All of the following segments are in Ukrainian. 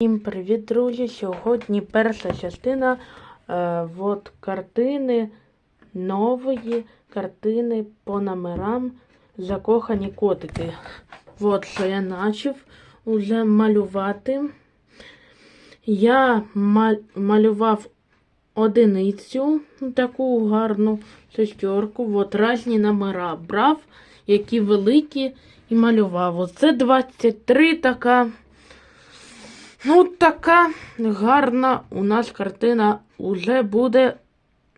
Всім привіт, друзі! Сьогодні перша частина е, от картини нової картини по номерам Закохані котики. От що я почав уже малювати. Я ма- малював одиницю, таку гарну шестерку. От різні номера брав, які великі, і малював. Оце 23 така. Ну, така гарна у нас картина вже буде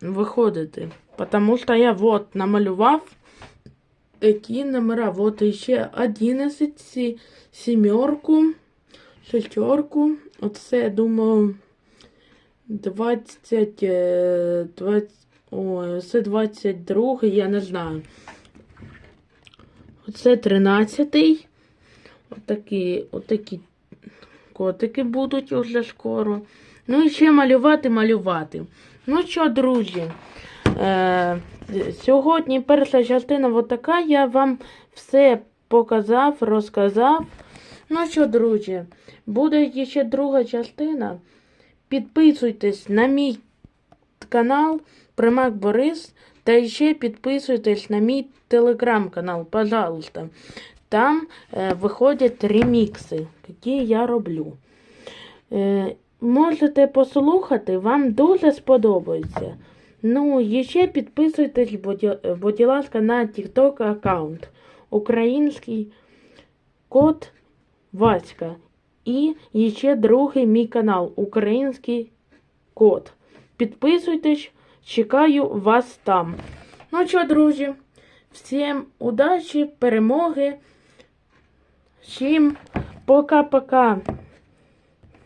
виходити. Тому що я от намалював такі номера. От ще 11, сі- сімерку, шестерку. Оце, я думаю, 20, е, 20, ой, це 22, я не знаю. Оце 13. Отакі, отакі котики будуть уже скоро. Ну і ще малювати, малювати. Ну що, друзі, е, сьогодні перша частина от така. Я вам все показав, розказав. Ну що, друзі, буде ще друга частина. Підписуйтесь на мій канал Примак Борис. Та ще підписуйтесь на мій телеграм-канал, пожалуйста. Там е, виходять ремікси, які я роблю. Е, можете послухати, вам дуже сподобається. Ну, і ще підписуйтесь, будь, ласка, на TikTok аккаунт. Український код Васька. І ще другий мій канал Український код. Підписуйтесь, чекаю вас там. Ну що, друзі, всім удачі, перемоги. Всім пока-пока.